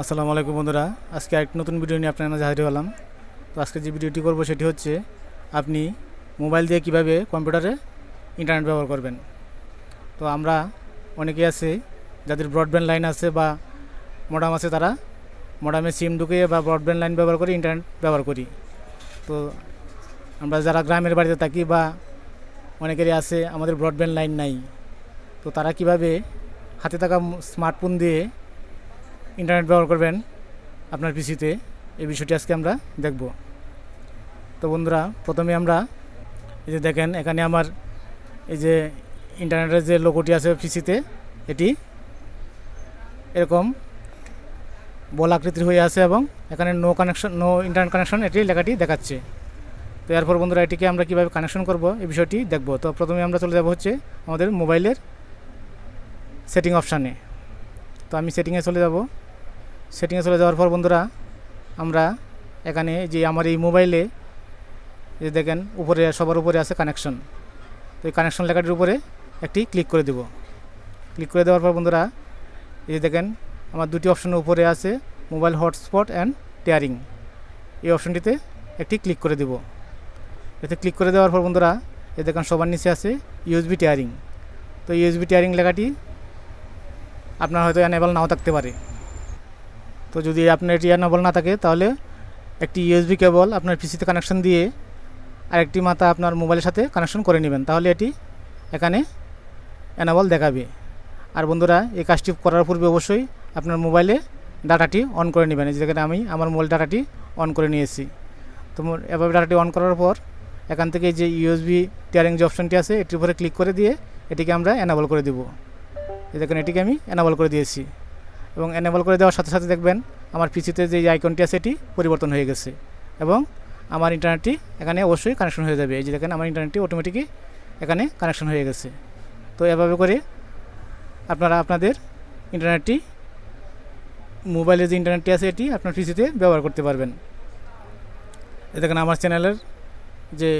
আসসালামু আলাইকুম বন্ধুরা। আজকে আরেকটি নতুন ভিডিও নিয়ে আপনার মাঝে হাজির হলাম। তো আজকে যে ভিডিওটি করব সেটি হচ্ছে, আপনি মোবাইল দিয়ে কীভাবে কম্পিউটারে ইন্টারনেট ব্যবহার করবেন। তো আমরা অনেকেই আছে, যাদের ব্রডব্যান্ড লাইন আছে বা মডাম আছে, তারা মডামে সিম ঢুকিয়ে বা ব্রডব্যান্ড লাইন ব্যবহার করে ইন্টারনেট ব্যবহার করি। তো আমরা যারা গ্রামের বাড়িতে থাকি বা অনেকেরই আছে, আমাদের ব্রডব্যান্ড লাইন নাই। তো তারা কীভাবে হাতে থাকা স্মার্টফোন দিয়ে ইন্টারনেট ব্যবহার করবেন আপনার পিসিতে। এই বিষয়টি আজকে আমরা দেখব। তো বন্ধুরা, প্রথমে আমরা এই যে দেখেন, এখানে আমার এই যে ইন্টারনেটের যে লোগোটি আছে পিসিতে, এটি এরকম বল আকৃতির হয়ে আছে এবং এখানে no connection no internet connection এটি লেখাটি দেখাচ্ছে। তো এরপর বন্ধুরা, এটিকে আমরা কীভাবে কানেকশন করব, এই বিষয়টি দেখব। তো প্রথমে আমরা চলে যাব হচ্ছে আমাদের মোবাইলের সেটিং অপশানে তো আমি সেটিংয়ে চলে যাব। সেটিংয়ে চলে যাওয়ার পর বন্ধুরা, আমরা এখানে যে আমার এই মোবাইলে যে দেখেন, উপরে, সবার উপরে আছে কানেকশন তো এই কানেকশন লেখাটির উপরে একটি ক্লিক করে দেব। ক্লিক করে দেওয়ার পর বন্ধুরা, এই যে দেখেন, আমার দুটি অপশনের উপরে আছে মোবাইল হটস্পট অ্যান্ড টেয়ারিং এই অপশনটিতে একটি ক্লিক করে দেব। এতে ক্লিক করে দেওয়ার পর বন্ধুরা, এই দেখেন, সবার নিচে আছে ইউএসবি টেয়ারিং তো ইউএসবি টেয়ারিং লেখাটি আপনার হয়তো অ্যানেবল নাও থাকতে পারে। তো যদি আপনার এটি অ্যানেবল না থাকে, তাহলে একটি ইউএসবি কেবল আপনার পিসিতে কানেকশন দিয়ে আরেকটি মাথা আপনার মোবাইলের সাথে কানেকশন করে নেবেন। তাহলে এটি এখানে অ্যানাবল দেখাবে। আর বন্ধুরা, এই কাজটি করার পূর্বে অবশ্যই আপনার মোবাইলে ডাটাটি অন করে নেবেন। যেখানে আমি আমার মোবাইল ডাটাটি অন করে নিয়েছি। তো এভাবে ডাটাটি অন করার পর এখান থেকে যে ইউএসবি টিয়ারিং যে অপশনটি আছে, এটির উপরে ক্লিক করে দিয়ে এটিকে আমরা অ্যানাবল করে দেবো। দেখুন এটিকে আমি অ্যানাবল করে দিয়েছি। এবং অ্যানেবল করে দেওয়ার সাথে সাথে দেখবেন আমার পিসিতে যে আইকনটি আছে এটি পরিবর্তন হয়ে গেছে এবং আমার ইন্টারনেটটি এখানে অবশ্যই কানেকশন হয়ে যাবে। এই যে দেখেন, আমার ইন্টারনেটটি অটোমেটিকই এখানে কানেকশন হয়ে গেছে। তো এভাবে করে আপনারা আপনাদের ইন্টারনেটটি মোবাইলে যে ইন্টারনেটটি আছে এটি আপনার পিসিতে ব্যবহার করতে পারবেন। এ দেখেন, আমার চ্যানেলের যে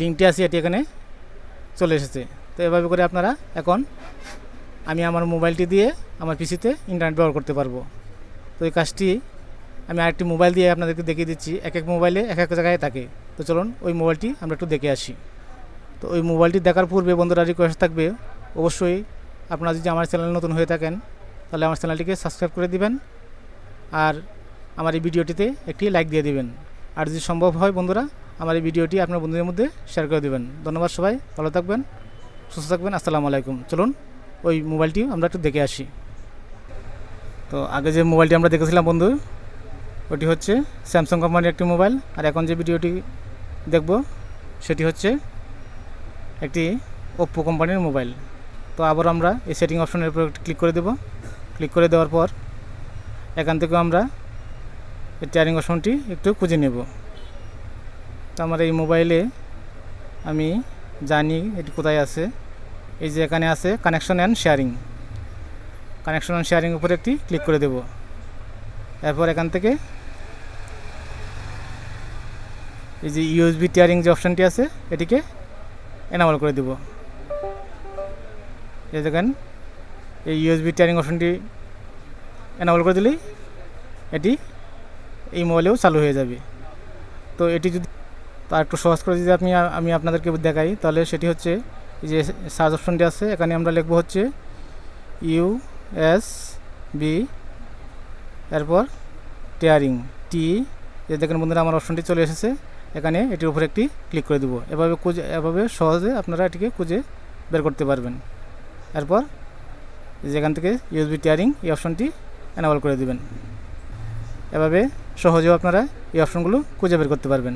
লিঙ্কটি আছে এটি এখানে চলে এসেছে। তো এভাবে করে আপনারা এখন আমি আমার মোবাইলটি দিয়ে আমার পিসিতে ইন্টারনেট ব্যবহার করতে পারব। তো এই কাজটি আমি আরেকটি মোবাইল দিয়ে আপনাদেরকে দেখিয়ে দিচ্ছি। এক এক মোবাইলে এক এক জায়গায় থাকে। তো চলুন ওই মোবাইলটি আমরা একটু দেখে আসি। তো ওই মোবাইলটি দেখার পূর্বে বন্ধুরা রিকোয়েস্ট থাকবে, অবশ্যই আপনারা যদি আমার চ্যানেল নতুন হয়ে থাকেন, তাহলে আমার চ্যানেলটিকে সাবস্ক্রাইব করে দিবেন আর আমার এই ভিডিওটিতে একটি লাইক দিয়ে দিবেন। আর যদি সম্ভব হয় বন্ধুরা, আমার এই ভিডিওটি আপনার বন্ধুদের মধ্যে শেয়ার করে দেবেন। ধন্যবাদ সবাই, ভালো থাকবেন, সুস্থ থাকবেন, আসসালামু আলাইকুম। চলুন ওই মোবাইলটি আমরা একটু দেখে আসি। তো আগে যে মোবাইলটি আমরা দেখেছিলাম বন্ধু, ওটি হচ্ছে স্যামসাং কোম্পানির একটি মোবাইল, আর এখন যে ভিডিওটি দেখব, সেটি হচ্ছে একটি ওপ্পো কোম্পানির মোবাইল। তো আবার আমরা এই সেটিং অপশনের উপর ক্লিক করে দেব। ক্লিক করে দেওয়ার পর এখান থেকে আমরা এই টিয়ারিং অপশনটি একটু খুঁজে নেব। তো আমার এই মোবাইলে আমি জানি এটি কোথায় আছে। এই যে এখানে আছে connection and sharing connection and sharing উপরে একটি ক্লিক করে দেব। এরপর এখান থেকে এই যে ইউএসবি টিয়ারিং যে অপশানটি আছে, এটিকে এনাবল করে দেব। এই দেখেন, এই ইউএসবি টিয়ারিং অপশানটি এনাবল করে দিলেই এটি এই মোবাইলেও চালু হয়ে যাবে। তো এটি যদি তার একটু সহজ করে যদি আপনি, আমি আপনাদেরকে দেখাই, তাহলে সেটি হচ্ছে যে সার্চ অপশনটি আছে, এখানে আমরা লিখব হচ্ছে ইউ এস বি এরপর টেয়ারিং টি যে দেখেন বন্ধুরা আমার অপশনটি চলে এসেছে, এখানে এটির উপরে একটি ক্লিক করে দেবো। এভাবে খুঁজে, এভাবে সহজে আপনারা এটিকে খুঁজে বের করতে পারবেন। এরপর যেখান থেকে ইউএসবি টিয়ারিং, এই অপশনটি এনাবল করে দেবেন। এভাবে সহজেও আপনারা এই অপশনগুলো খুঁজে বের করতে পারবেন।